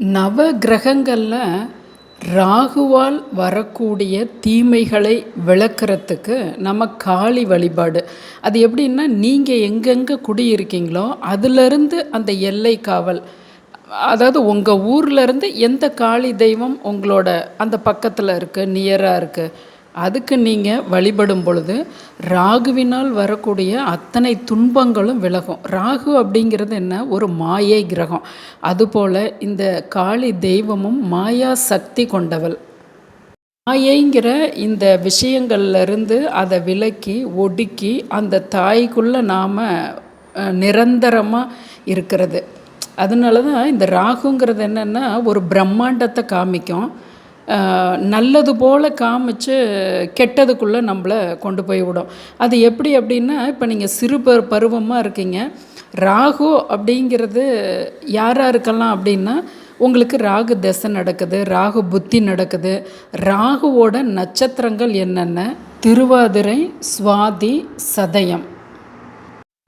நவ கிரகங்களில் ராகுவால் வரக்கூடிய தீமைகளை விளக்கிறதுக்கு நம்ம காளி வழிபாடு. அது எப்படின்னா நீங்கள் எங்கெங்கே குடியிருக்கீங்களோ அதிலிருந்து அந்த எல்லை காவல். அதாவது உங்கள் ஊர்லேருந்து எந்த காளி தெய்வம் உங்களோட அந்த பக்கத்தில் இருக்குது நியராக இருக்குது அதுக்கு நீங்கள் வழிபடும் பொழுது ராகுவினால் வரக்கூடிய அத்தனை துன்பங்களும் விலகும். ராகு அப்படிங்கிறது என்ன? ஒரு மாயை கிரகம். அதுபோல் இந்த காளி தெய்வமும் மாயா சக்தி கொண்டவள். மாயைங்கிற இந்த விஷயங்கள்லேருந்து அதை விலக்கி ஒடுக்கி அந்த தாய்க்குள்ளே நாம் நிரந்தரமாக இருக்கிறது. அதனால தான் இந்த ராகுங்கிறது என்னென்னா ஒரு பிரம்மாண்டத்தை காமிக்கும். நல்லது போல் காமிச்சு கெட்டதுக்குள்ளே நம்மளை கொண்டு போய் விடும். அது எப்படி அப்படின்னா இப்போ நீங்கள் சிறு பரு பருவமாக இருக்கீங்க. ராகு அப்படிங்கிறது யாராக இருக்கலாம் அப்படின்னா உங்களுக்கு ராகு தசை நடக்குது ராகு புத்தி நடக்குது. ராகுவோட நட்சத்திரங்கள் என்னென்ன? திருவாதிரை சுவாதி சதயம்.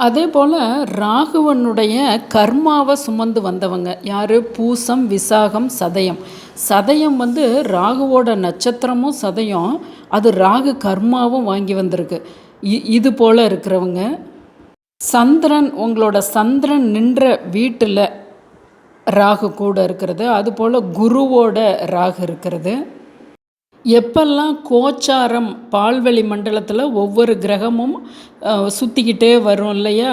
அதே போல் ராகுவனுடைய கர்மாவை சுமந்து வந்தவங்க யார்? பூசம் விசாகம் சதயம். சதயம் வந்து ராகுவோட நட்சத்திரமும் சதயம் அது ராகு கர்மாவும் வாங்கி வந்திருக்கு. இது போல் இருக்கிறவங்க சந்திரன் உங்களோட சந்திரன் நின்ற வீட்டில் ராகு கூட இருக்கிறது அதுபோல் குருவோட ராகு இருக்கிறது. எப்பெல்லாம் கோச்சாரம் பால்வெளி மண்டலத்தில் ஒவ்வொரு கிரகமும் சுற்றிக்கிட்டே வரும் இல்லையா?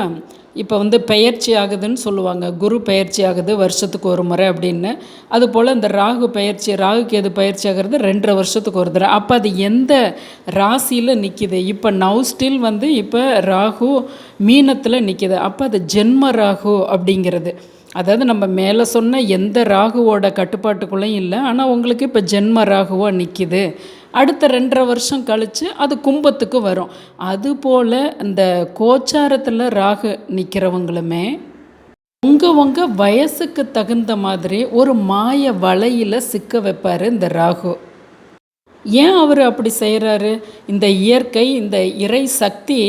இப்போ வந்து பெயர்ச்சி ஆகுதுன்னு சொல்லுவாங்க. குரு பயிற்சி ஆகுது வருஷத்துக்கு ஒரு முறை அப்படின்னு. அதுபோல் இந்த ராகு பயிற்சி ராகுக்கு எது பயிற்சி ஆகிறது? ரெண்டரை வருஷத்துக்கு ஒரு தடவை. அப்போ அது எந்த ராசியில் நிற்கிது இப்போ நவ் ஸ்டில் வந்து இப்போ ராகு மீனத்தில் நிற்கிது அப்போ அது ஜென்ம ராகு அப்படிங்கிறது. அதாவது நம்ம மேலே சொன்ன எந்த ராகுவோட கட்டுப்பாட்டுக்குள்ளேயும் இல்லை ஆனால் உங்களுக்கு இப்போ ஜென்ம ராகுவாக நிற்கிது அடுத்த ரெண்டரை வருஷம் கழித்து அது கும்பத்துக்கு வரும். அதுபோல் இந்த கோச்சாரத்தில் ராகு நிற்கிறவங்களுமே உங்கள் உங்கள் வயசுக்கு தகுந்த மாதிரி ஒரு மாய வலையில் சிக்க வைப்பார் இந்த ராகு. ஏன் அவர் அப்படி செய்கிறாரு இந்த இயற்கை இந்த இறை சக்தி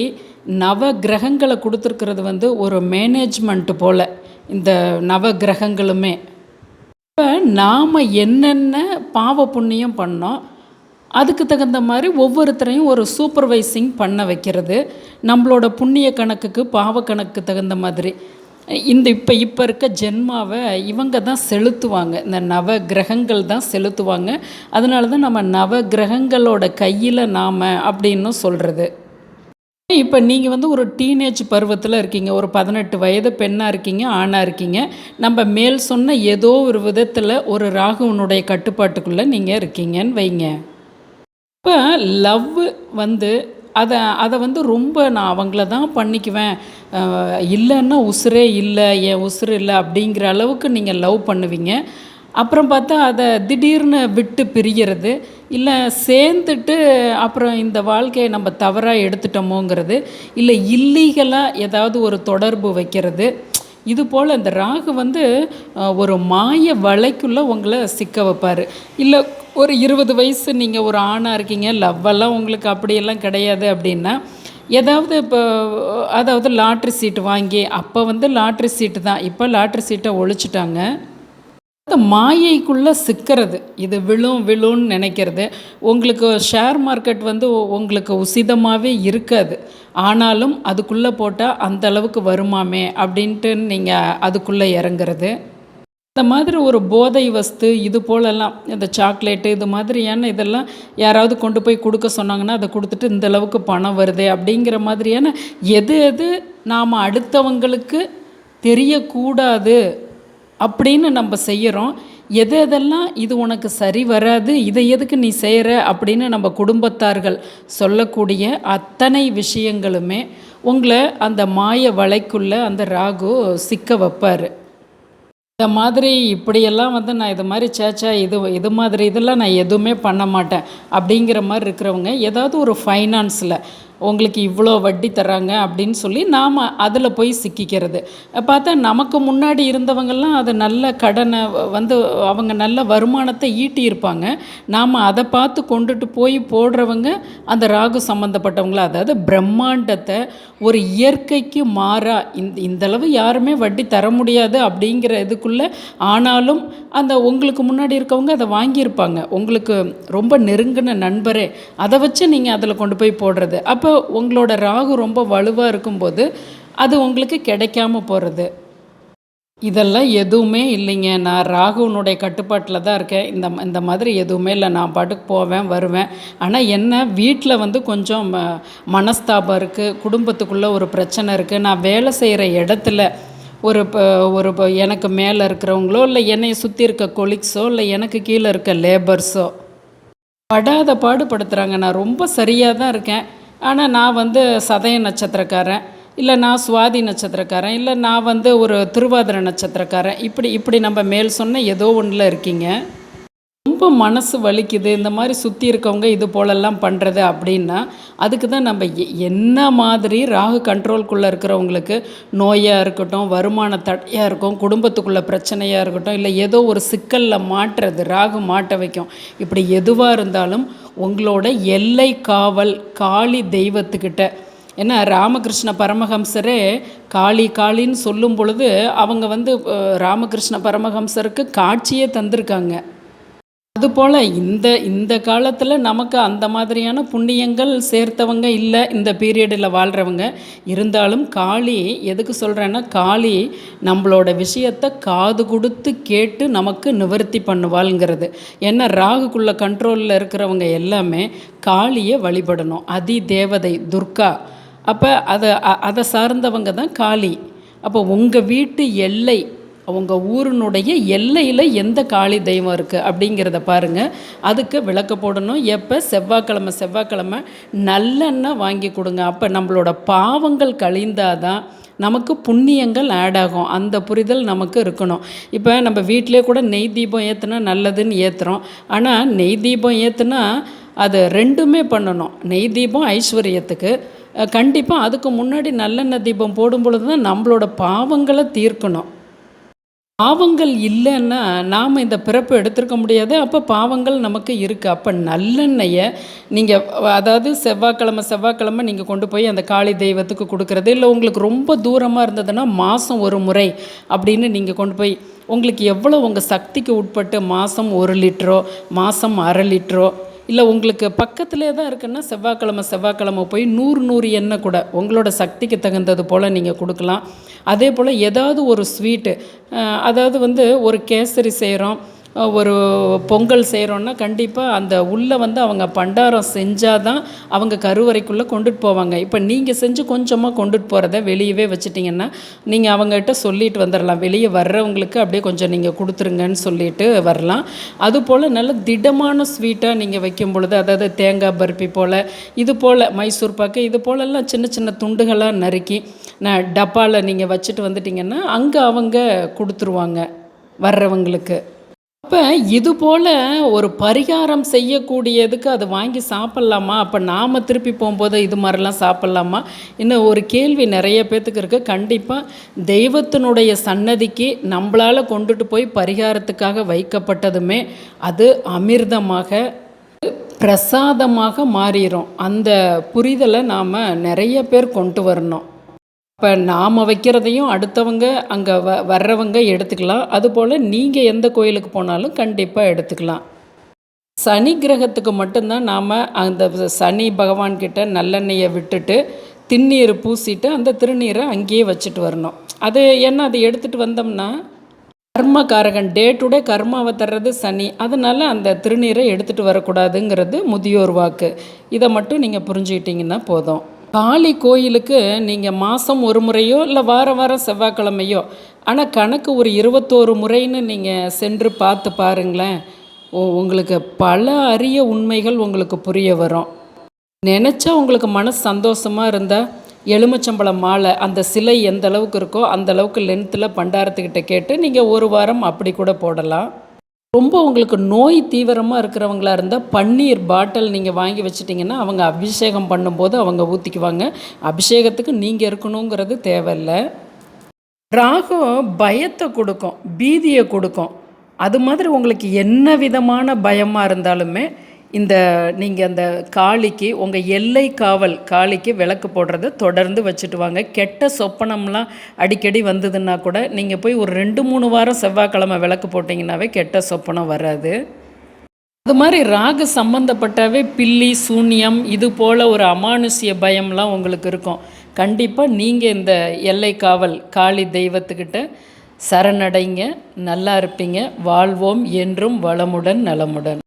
நவ கிரகங்களை கொடுத்துருக்கிறது வந்து ஒரு மேனேஜ்மெண்ட்டு போல். இந்த நவ கிரகங்களுமே இப்போ நாம் என்னென்ன பாவ புண்ணியம் பண்ணோம் அதுக்கு தகுந்த மாதிரி ஒவ்வொருத்தரையும் ஒரு சூப்பர்வைசிங் பண்ண வைக்கிறது. நம்மளோட புண்ணிய கணக்குக்கு பாவ கணக்கு தகுந்த மாதிரி. இந்த இப்போ இப்போ இருக்க ஜென்மாவை இவங்க தான் செலுத்துவாங்க. இந்த நவ கிரகங்கள் தான் செலுத்துவாங்க. அதனால தான் நம்ம நவ கிரகங்களோட கையில் நாம் அப்படின்னு சொல்கிறது இப்போ நீங்கள் வந்து ஒரு டீனேஜ் பருவத்தில் இருக்கீங்க. ஒரு பதினெட்டு வயது பெண்ணாக இருக்கீங்க ஆணாக இருக்கீங்க. நம்ம மேல் சொன்ன ஏதோ ஒரு விதத்தில் ஒரு ராகுவனுடைய கட்டுப்பாட்டுக்குள்ளே நீங்கள் இருக்கீங்கன்னு வைங்க. இப்போ லவ் வந்து அதை அதை வந்து ரொம்ப நான் அவங்கள தான் பண்ணிக்குவேன். இல்லைன்னா உசுரே இல்லை என் உசுறு இல்லை அப்படிங்கிற அளவுக்கு நீங்கள் லவ் பண்ணுவீங்க. அப்புறம் பார்த்தா அதை திடீர்னு விட்டு பிரிகிறது. இல்லை சேர்ந்துட்டு அப்புறம் இந்த வாழ்க்கையை நம்ம தவறாக எடுத்துட்டோமோங்கிறது. இல்லை இல்லீகலாக ஏதாவது ஒரு தொடர்பு வைக்கிறது. இது போல் இந்த ராகு வந்து ஒரு மாய வலைக்குள்ளே உங்களை சிக்க வைப்பார். இல்லை ஒரு இருபது வயசு நீங்கள் ஒரு ஆணாக இருக்கீங்க லவ்வெல்லாம் உங்களுக்கு அப்படியெல்லாம் கிடையாது அப்படின்னா ஏதாவது இப்போ அதாவது லாட்ரி சீட்டு வாங்கி அப்போ வந்து லாட்ரி சீட்டு தான். இப்போ லாட்ரி சீட்டை ஒழிச்சிட்டாங்க. மாயைக்குள்ளே சிக்கிறது. இது விழும் விழும்னு நினைக்கிறது. உங்களுக்கு ஷேர் மார்க்கெட் வந்து உங்களுக்கு உசிதமாகவே இருக்காது. ஆனாலும் அதுக்குள்ளே போட்டால் அந்த அளவுக்கு வருமாமே அப்படின்ட்டு நீங்கள் அதுக்குள்ளே இறங்குறது. இந்த மாதிரி ஒரு போதை வஸ்து இது போலெல்லாம் இந்த சாக்லேட்டு இது மாதிரியான இதெல்லாம் யாராவது கொண்டு போய் கொடுக்க சொன்னாங்கன்னா அதை கொடுத்துட்டு இந்த அளவுக்கு பணம் வருது அப்படிங்கிற மாதிரியான எது எது நாம் அடுத்தவங்களுக்கு தெரியக்கூடாது. அப்படின்னு நம்ம செய்கிறோம் எது எதெல்லாம் இது உனக்கு சரி வராது இதை எதுக்கு நீ செய்கிற அப்படின்னு நம்ம குடும்பத்தார்கள் சொல்லக்கூடிய அத்தனை விஷயங்களுமே உங்களை அந்த மாய வலைக்குள்ளே அந்த ராகு சிக்க வைப்பார். இந்த மாதிரி இப்படியெல்லாம் வந்து நான் இது மாதிரி சேச்சா இது இது மாதிரி இதெல்லாம் நான் எதுவுமே பண்ண மாட்டேன் அப்படிங்கிற மாதிரி இருக்கிறவங்க ஏதாவது ஒரு ஃபைனான்ஸில் உங்களுக்கு இவ்வளோ வட்டி தர்றாங்க அப்படின்னு சொல்லி நாம் அதில் போய் சிக்கிக்கிறது. பார்த்தா நமக்கு முன்னாடி இருந்தவங்கெல்லாம் அது நல்ல கடனை வந்து அவங்க நல்ல வருமானத்தை ஈட்டியிருப்பாங்க. நாம் அதை பார்த்து கொண்டுட்டு போய் போடுறவங்க அந்த ராகு சம்மந்தப்பட்டவங்கள அதாவது பிரம்மாண்டத்தை ஒரு இயற்கைக்கு மாறா. இந்த இந்தளவு யாருமே வட்டி தர முடியாது அப்படிங்கிற இதுக்குள்ளே ஆனாலும் அந்த உங்களுக்கு முன்னாடி இருக்கவங்க அதை வாங்கியிருப்பாங்க. உங்களுக்கு ரொம்ப நெருங்கின நண்பரே. அதை வச்சு நீங்கள் அதில் கொண்டு போய் போடுறது. அப்போ உங்களோட ராகு ரொம்ப வலுவாக இருக்கும்போது அது உங்களுக்கு கிடைக்காம போகிறது இதெல்லாம் எதுவுமே இல்லைங்க. நான் ராகுவனுடைய கட்டுப்பாட்டில் தான் இருக்கேன். இந்த இந்த மாதிரி எதுவுமே இல்லை. நான் பாட்டுக்கு போவேன் வருவேன். ஆனால் என்ன வீட்டில் வந்து கொஞ்சம் ம மனஸ்தாபம் இருக்குது குடும்பத்துக்குள்ளே ஒரு பிரச்சனை இருக்குது நான் வேலை செய்கிற இடத்துல ஒரு ஒரு எனக்கு மேலே இருக்கிறவங்களோ இல்லை என்னை சுற்றி இருக்க கொலிக்ஸோ இல்லை எனக்கு கீழே இருக்க லேபர்ஸோ படாத பாடுபடுத்துகிறாங்க நான் ரொம்ப சரியாக தான் இருக்கேன். ஆனால் நான் வந்து சதய நட்சத்திரக்காரன் இல்லை நான் சுவாதி நட்சத்திரக்காரன் இல்லை நான் வந்து ஒரு திருவாதிர நட்சத்திரக்காரன். இப்படி இப்படி நம்ம மேல் சொன்ன ஏதோ ஒன்றில் இருக்கீங்க. ரொம்ப மனசு வலிக்குது இந்த மாதிரி சுற்றி இருக்கவங்க இது போலெல்லாம் பண்ணுறது அப்படின்னா அதுக்கு தான் நம்ம என்ன மாதிரி ராகு கண்ட்ரோல்குள்ளே இருக்கிறவங்களுக்கு நோயாக இருக்கட்டும் வருமான தடையாக இருக்கும் குடும்பத்துக்குள்ளே பிரச்சனையாக இருக்கட்டும் இல்லை ஏதோ ஒரு சிக்கலில் மாட்டுறது ராகு மாட்ட வைக்கும். இப்படி எதுவாக இருந்தாலும் உங்களோட எல்லை காவல் காளி தெய்வத்துக்கிட்ட. ஏன்னா ராமகிருஷ்ண பரமஹம்சரே காளி காளின்னு சொல்லும் பொழுது அவங்க வந்து ராமகிருஷ்ண பரமஹம்சருக்கு காட்சியே தந்திருக்காங்க. அதுபோல் இந்த இந்த காலத்தில் நமக்கு அந்த மாதிரியான புண்ணியங்கள் சேர்த்தவங்க இல்லை இந்த பீரியடில் வாழ்கிறவங்க இருந்தாலும் காளி எதுக்கு சொல்கிறேன்னா காளி நம்மளோட விஷயத்தை காது கொடுத்து கேட்டு நமக்கு நிவர்த்தி பண்ணுவாளுங்கிறது. ஏன்னா ராகுக்குள்ளே கண்ட்ரோலில் இருக்கிறவங்க எல்லாமே காளியை வழிபடணும். அதி தேவதை துர்கா. அப்போ அதை அதை சார்ந்தவங்க தான் காளி. அப்போ உங்கள் வீட்டு எல்லை அவங்க ஊரினுடைய எல்லையில் எந்த காளி தெய்வம் இருக்குது அப்படிங்கிறத பாருங்கள் அதுக்கு விளக்க போடணும். எப்போ? செவ்வாய்க்கிழமை செவ்வாய்க்கிழமை நல்லெண்ணெய் வாங்கி கொடுங்க. அப்போ நம்மளோட பாவங்கள் கழிந்தாதான் நமக்கு புண்ணியங்கள் ஆட் ஆகும். அந்த புரிதல் நமக்கு இருக்கணும். இப்போ நம்ம வீட்டிலே கூட நெய் தீபம் ஏற்றுனா நல்லதுன்னு ஏற்றுறோம் ஆனால் நெய் தீபம் ஏற்றுனா அது ரெண்டுமே பண்ணணும். நெய் தீபம் ஐஸ்வர்யத்துக்கு. கண்டிப்பாக அதுக்கு முன்னாடி நல்லெண்ணெய் தீபம் போடும் பொழுது தான் நம்மளோட பாவங்களை தீர்க்கணும். பாவங்கள் இல்லைன்னா நாம் இந்த பிறப்பு எடுத்திருக்க முடியாது. அப்போ பாவங்கள் நமக்கு இருக்குது அப்போ நல்லெண்ணெயை நீங்கள் அதாவது செவ்வாய்க்கிழமை செவ்வாய்க்கிழமை நீங்கள் கொண்டு போய் அந்த காளி தெய்வத்துக்கு கொடுக்குறது இல்லை உங்களுக்கு ரொம்ப தூரமாக இருந்ததுன்னா மாதம் ஒரு முறை அப்படின்னு நீங்கள் கொண்டு போய் உங்களுக்கு எவ்வளோ உங்கள் சக்திக்கு உட்பட்டு மாதம் ஒரு லிட்டரோ மாதம் அரை லிட்டரோ இல்லை உங்களுக்கு பக்கத்திலே தான் இருக்குன்னா செவ்வாய்க்கிழமை செவ்வாய்க்கிழமை போய் நூறு நூறு எண்ணெய் கூட உங்களோட சக்திக்கு தகுந்தது போல் நீங்கள் கொடுக்கலாம். அதே போல் ஏதாவது ஒரு ஸ்வீட்டு அதாவது வந்து ஒரு கேசரி செய்கிறோம் ஒரு பொங்கல் செய்கிறோன்னா கண்டிப்பாக அந்த உள்ளே வந்து அவங்க பண்டாரம் செஞ்சால் தான் அவங்க கருவறைக்குள்ளே கொண்டுட்டு போவாங்க. இப்போ நீங்கள் செஞ்சு கொஞ்சமாக கொண்டுட்டு போகிறத வெளியவே வச்சுட்டிங்கன்னா நீங்கள் அவங்ககிட்ட சொல்லிட்டு வந்துடலாம் வெளியே வர்றவங்களுக்கு அப்படியே கொஞ்சம் நீங்கள் கொடுத்துருங்கன்னு சொல்லிட்டு வரலாம். அதுபோல் நல்ல திடமான ஸ்வீட்டாக நீங்கள் வைக்கும் பொழுது அதாவது தேங்காய் பருப்பி போல் இது போல் மைசூர் பாக்கு இது போலெல்லாம் சின்ன சின்ன துண்டுகளாக நறுக்கி நான் டப்பாவில் நீங்கள் வச்சுட்டு வந்துட்டிங்கன்னா அங்கே அவங்க கொடுத்துருவாங்க வர்றவங்களுக்கு. அப்போ இது போல் ஒரு பரிகாரம் செய்யக்கூடியதுக்கு அது வாங்கி சாப்பிட்லாமா? அப்போ நாம் திருப்பி போகும்போது இது மாதிரிலாம் சாப்பிட்லாமா? இன்னும் ஒரு கேள்வி நிறைய பேர்த்துக்கு இருக்குது கண்டிப்பாக தெய்வத்தினுடைய சன்னதிக்கு நம்மளால் கொண்டுட்டு போய் பரிகாரத்துக்காக வைக்கப்பட்டதுமே அது அமிர்தமாக பிரசாதமாக மாறிடும் அந்த புரிதலை நாம் நிறைய பேர் கொண்டு வரணும். இப்போ நாம் வைக்கிறதையும் அடுத்தவங்க அங்கே வ வர்றவங்க எடுத்துக்கலாம். அதுபோல் நீங்கள் எந்த கோயிலுக்கு போனாலும் கண்டிப்பாக எடுத்துக்கலாம். சனி கிரகத்துக்கு மட்டும்தான் நாம் அந்த சனி பகவான்கிட்ட நல்லெண்ணெயை விட்டுட்டு திண்ணீர் பூசிட்டு அந்த திருநீரை அங்கேயே வச்சுட்டு வரணும். அது என்ன அதை எடுத்துகிட்டு வந்தோம்னா கர்மகாரகன் டே டு டே கர்மாவை தர்றது சனி. அதனால் அந்த திருநீரை எடுத்துகிட்டு வரக்கூடாதுங்கிறது முதியோர் வாக்கு. இதை மட்டும் நீங்கள் புரிஞ்சுக்கிட்டிங்கன்னா போதும். காளி கோயிலுக்கு நீங்கள் மாதம் ஒரு முறையோ இல்லை வார வாரம் செவ்வாய்க்கிழமையோ ஆனால் கணக்கு ஒரு இருபத்தோரு முறைன்னு நீங்கள் சென்று பார்த்து பாருங்களேன். உங்களுக்கு பல அரிய உண்மைகள் உங்களுக்கு புரிய வரும். நினச்சா உங்களுக்கு மனசு சந்தோஷமாக இருந்தால் எலுமிச்சம்பழம் மாலை அந்த சிலை எந்த அளவுக்கு இருக்கோ அந்த அளவுக்கு லென்த்தில் பண்டாரத்துக்கிட்ட கேட்டு நீங்கள் ஒரு வாரம் அப்படி கூட போடலாம். ரொம்ப உங்களுக்கு நோய் தீவிரமாக இருக்கிறவங்களா இருந்தால் பன்னீர் பாட்டில் நீங்கள் வாங்கி வச்சிட்டிங்கன்னா அவங்க அபிஷேகம் பண்ணும்போது அவங்க ஊற்றிக்குவாங்க அபிஷேகத்துக்கு நீங்கள் இருக்கணுங்கிறது தேவையில்லை. ராகம் பயத்தை கொடுக்கும் பீதியை கொடுக்கும். அது மாதிரி உங்களுக்கு என்ன விதமான பயமாக இருந்தாலுமே இந்த நீங்கள் அந்த காளிக்கு உங்கள் எல்லை காவல் காளிக்கு விளக்கு போடுறத தொடர்ந்து வச்சுட்டு வாங்க. கெட்ட சொப்பனம்லாம் அடிக்கடி வந்ததுன்னா கூட நீங்கள் போய் ஒரு ரெண்டு மூணு வாரம் செவ்வாய்க்கிழமை விளக்கு போட்டிங்கன்னாவே கெட்ட சொப்பனம் வராது. அது மாதிரி ராகு சம்மந்தப்பட்டாவே பில்லி சூன்யம் இது போல் ஒரு அமானுஷ்ய பயம்லாம் உங்களுக்கு இருக்கும். கண்டிப்பாக நீங்கள் இந்த எல்லை காவல் காளி தெய்வத்துக்கிட்ட சரணடைங்க நல்லா இருப்பீங்க. வாழ்வோம் என்றும் வளமுடன் நலமுடன்.